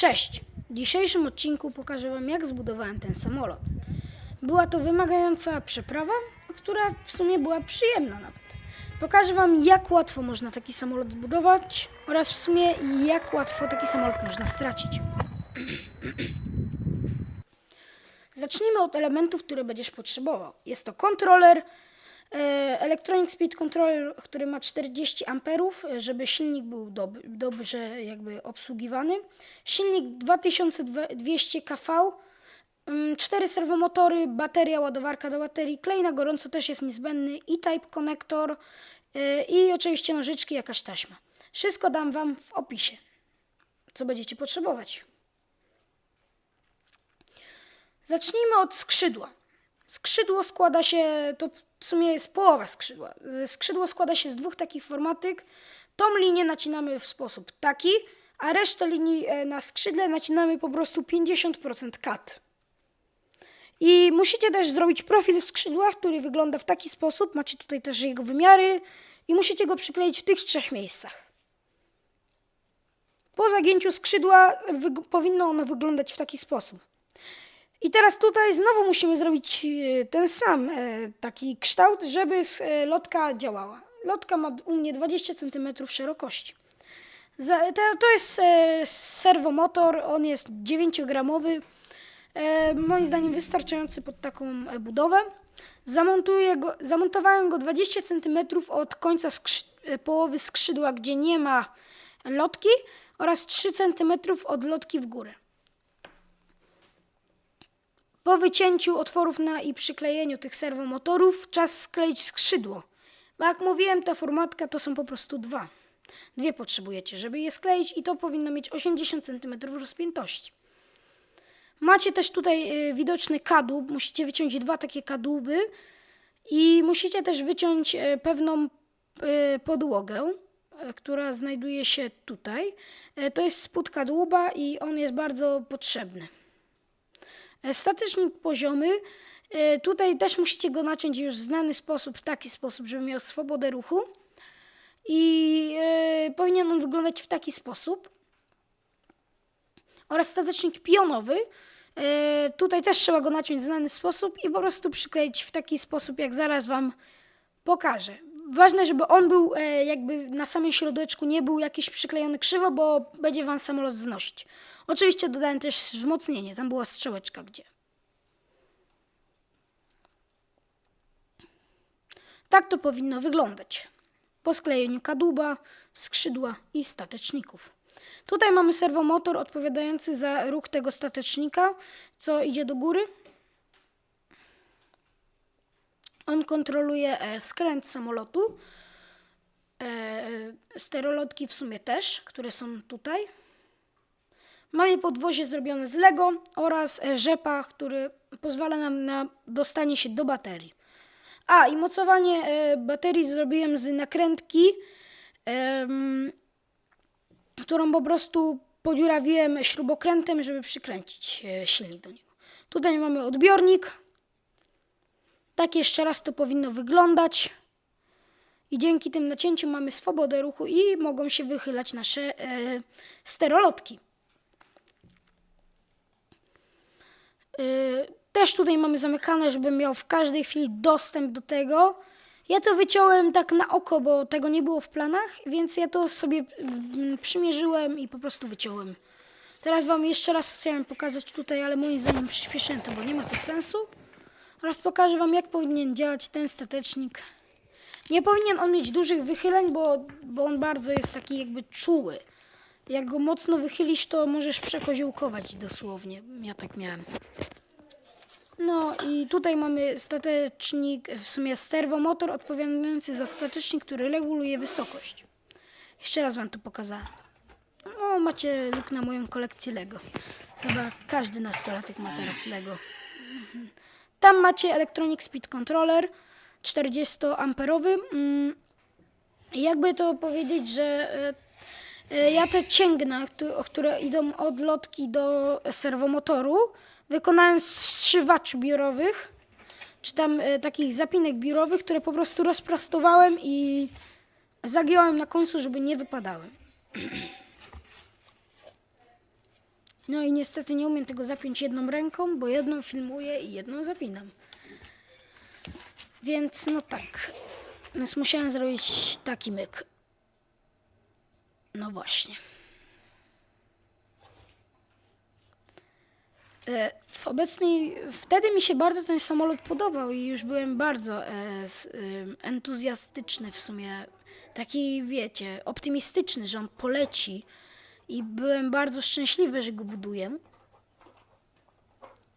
Cześć! W dzisiejszym odcinku pokażę Wam, jak zbudowałem ten samolot. Była to wymagająca przeprawa, która w sumie była przyjemna nawet. Pokażę Wam, jak łatwo można taki samolot zbudować oraz w sumie jak łatwo taki samolot można stracić. Zacznijmy od elementów, które będziesz potrzebował. Jest to kontroler, Electronic Speed Controller, który ma 40 amperów, e, żeby silnik był dob dobrze jakby obsługiwany. Silnik 2200 kV, mm, cztery serwomotory, bateria, ładowarka do baterii, klej na gorąco też jest niezbędny, konektor e, i oczywiście nożyczki, jakaś taśma. Wszystko dam Wam w opisie, co będziecie potrzebować. Zacznijmy od skrzydła. Skrzydło składa się, to w sumie jest połowa skrzydła. Skrzydło składa się z dwóch takich formatyk. Tą linię nacinamy w sposób taki, a resztę linii e, na skrzydle nacinamy po prostu 50% cut. I musicie też zrobić profil skrzydła, który wygląda w taki sposób. Macie tutaj też jego wymiary i musicie go przykleić w tych trzech miejscach. Po zagięciu skrzydła powinno ono wyglądać w taki sposób. I teraz tutaj znowu musimy zrobić e, ten sam e, taki kształt, żeby e, lotka działała. Lotka ma u mnie 20 cm szerokości. To, jest serwomotor, on jest 9-gramowy. E, moim zdaniem wystarczający pod taką budowę. Zamontuję go, zamontowałem go 20 cm od końca skrzy- połowy skrzydła, gdzie nie ma lotki oraz 3 cm od lotki w górę. Po wycięciu otworów na i przyklejeniu tych serwomotorów czas skleić skrzydło. Bo jak mówiłem, ta formatka to są po prostu dwa. Dwie potrzebujecie, żeby je skleić i to powinno mieć 80 cm rozpiętości. Macie też tutaj y, widoczny kadłub, musicie wyciąć dwa takie kadłuby i musicie też wyciąć y, pewną y, podłogę, która znajduje się tutaj. To jest spód kadłuba i on jest bardzo potrzebny. Statycznik poziomy. e, Tutaj też musicie go naciąć już w znany sposób, w taki sposób, żeby miał swobodę ruchu. I e, powinien on wyglądać w taki sposób. Oraz statecznik pionowy. E, tutaj też trzeba go naciąć w znany sposób i po prostu przykleić w taki sposób, jak zaraz Wam pokażę. Ważne, żeby on był e, jakby na samym środeczku, nie był jakiś przyklejony krzywo, bo będzie Wam samolot znosić. Oczywiście dodałem też wzmocnienie, tam była strzałeczka gdzie. Tak to powinno wyglądać. Po sklejeniu kadłuba, skrzydła i stateczników. Tutaj mamy serwomotor odpowiadający za ruch tego statecznika, co idzie do góry. On kontroluje e, skręt samolotu. E, sterolotki w sumie też, które są tutaj. Mamy podwozie zrobione z Lego oraz e, rzepa, który pozwala nam na dostanie się do baterii. A i mocowanie e, baterii zrobiłem z nakrętki, którą po prostu podziurawiłem śrubokrętem, żeby przykręcić e, silnik do niego. Tutaj mamy odbiornik. Tak jeszcze raz to powinno wyglądać. I dzięki tym nacięciu mamy swobodę ruchu i mogą się wychylać nasze e, sterolotki. Y, Też tutaj mamy zamykane, żeby miał w każdej chwili dostęp do tego. Ja to wyciąłem tak na oko, bo tego nie było w planach, więc ja to sobie mm, przymierzyłem i po prostu wyciąłem. Teraz Wam jeszcze raz chciałem pokazać tutaj, ale moim zdaniem przyspieszyłem to, bo nie ma to sensu. Oraz pokażę Wam, jak powinien działać ten statecznik. Nie powinien on mieć dużych wychyleń, bo, bo on bardzo jest taki jakby czuły. Jak go mocno wychylisz, to możesz przekoziołkować dosłownie. Ja tak miałem. No i tutaj mamy statecznik, w sumie serwomotor odpowiadający za statecznik, który reguluje wysokość. Jeszcze raz wam to pokazałem. No, macie luk na moją kolekcję Lego. Chyba każdy nastolatek ma teraz Lego. Tam macie Electronic Speed Controller 40-amperowy. Mm, jakby to powiedzieć, że e, e, ja te cięgna, któ- które idą od lotki do serwomotoru, wykonałem z strzywaczy biurowych, czy tam e, takich zapinek biurowych, które po prostu rozprostowałem i zagiąłem na końcu, żeby nie wypadały. No i niestety nie umiem tego zapiąć jedną ręką, bo jedną filmuję i jedną zapinam. Więc no tak. Więc musiałem zrobić taki myk. No właśnie. E, W obecnej, wtedy mi się bardzo ten samolot podobał i już byłem bardzo e, em, entuzjastyczny w sumie. Taki, wiecie, optymistyczny, że on poleci. I byłem bardzo szczęśliwy, że go buduję.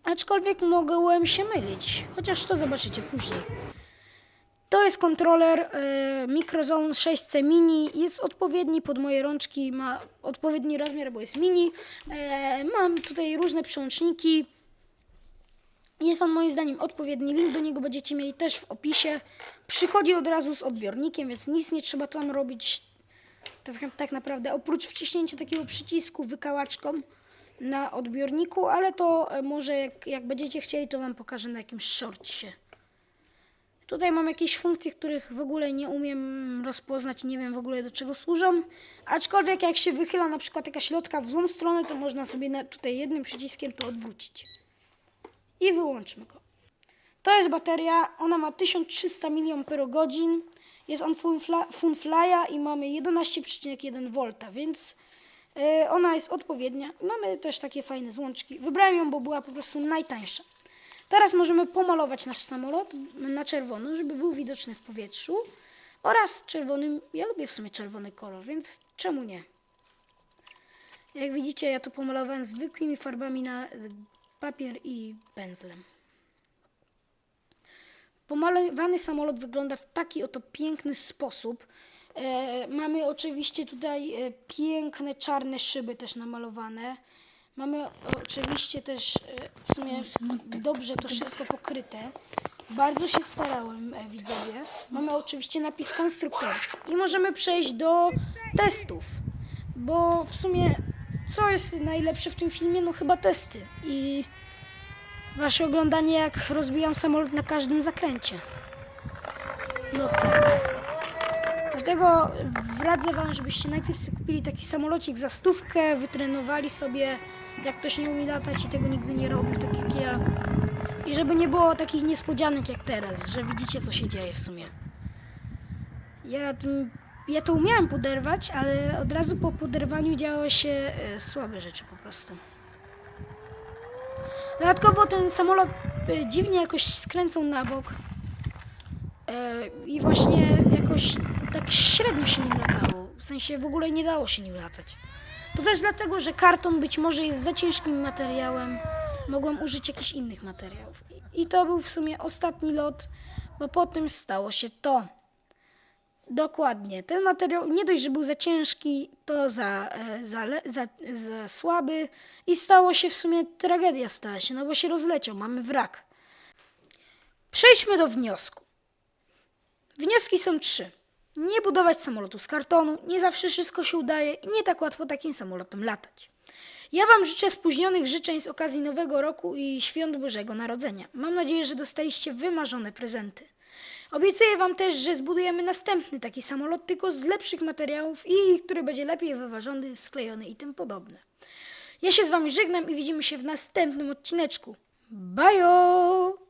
Aczkolwiek mogłem się mylić, chociaż to zobaczycie później. To jest kontroler e, Microzone 6C Mini. Jest odpowiedni pod moje rączki, ma odpowiedni rozmiar, bo jest mini. E, mam tutaj różne przełączniki. Jest on moim zdaniem odpowiedni. Link do niego będziecie mieli też w opisie. Przychodzi od razu z odbiornikiem, więc nic nie trzeba tam robić. Tak, tak naprawdę oprócz wciśnięcia takiego przycisku wykałaczką na odbiorniku, ale to e, może jak, jak będziecie chcieli, to wam pokażę na jakimś shortcie. Tutaj mam jakieś funkcje, których w ogóle nie umiem rozpoznać, nie wiem w ogóle do czego służą. Aczkolwiek jak się wychyla na przykład jakaś lotka w złą stronę, to można sobie tutaj jednym przyciskiem to odwrócić. I wyłączmy go. To jest bateria, ona ma 1300 mAh, jest on Funfly'a i mamy 11,1 V, więc e, ona jest odpowiednia. Mamy też takie fajne złączki. Wybrałem ją, bo była po prostu najtańsza. Teraz możemy pomalować nasz samolot na czerwono, żeby był widoczny w powietrzu. Oraz czerwonym, ja lubię w sumie czerwony kolor, więc czemu nie? Jak widzicie, ja to pomalowałem zwykłymi farbami na papier i pędzlem. Pomalowany samolot wygląda w taki oto piękny sposób. E, mamy oczywiście tutaj e, piękne czarne szyby też namalowane. Mamy oczywiście też e, w sumie dobrze to wszystko pokryte. Bardzo się starałem, e, widzowie. Mamy oczywiście napis konstruktor. I możemy przejść do testów. Bo w sumie co jest najlepsze w tym filmie? No chyba testy. I Wasze oglądanie, jak rozbijam samolot na każdym zakręcie. No tak. Dlatego radzę Wam, żebyście najpierw kupili taki samolocik za stówkę, wytrenowali sobie, jak ktoś nie umie latać i tego nigdy nie robił, tak jak ja. I żeby nie było takich niespodzianek jak teraz, że widzicie, co się dzieje w sumie. Ja, ja to umiałem poderwać, ale od razu po poderwaniu działy się e, słabe rzeczy po prostu. Dodatkowo ten samolot e, dziwnie jakoś skręcał na bok. E, I właśnie jakoś tak średnio się nim latało. W sensie w ogóle nie dało się nim latać. To też dlatego, że karton być może jest za ciężkim materiałem. Mogłem użyć jakichś innych materiałów. I to był w sumie ostatni lot, bo potem stało się to. Dokładnie. Ten materiał nie dość, że był za ciężki, to za, e, za, za, za słaby i stało się w sumie tragedia stała się, no bo się rozleciał, mamy wrak. Przejdźmy do wniosku. Wnioski są trzy. Nie budować samolotu z kartonu, nie zawsze wszystko się udaje i nie tak łatwo takim samolotem latać. Ja Wam życzę spóźnionych życzeń z okazji Nowego Roku i Świąt Bożego Narodzenia. Mam nadzieję, że dostaliście wymarzone prezenty. Obiecuję Wam też, że zbudujemy następny taki samolot, tylko z lepszych materiałów i który będzie lepiej wyważony, sklejony i tym podobne. Ja się z Wami żegnam i widzimy się w następnym odcineczku. Bajo!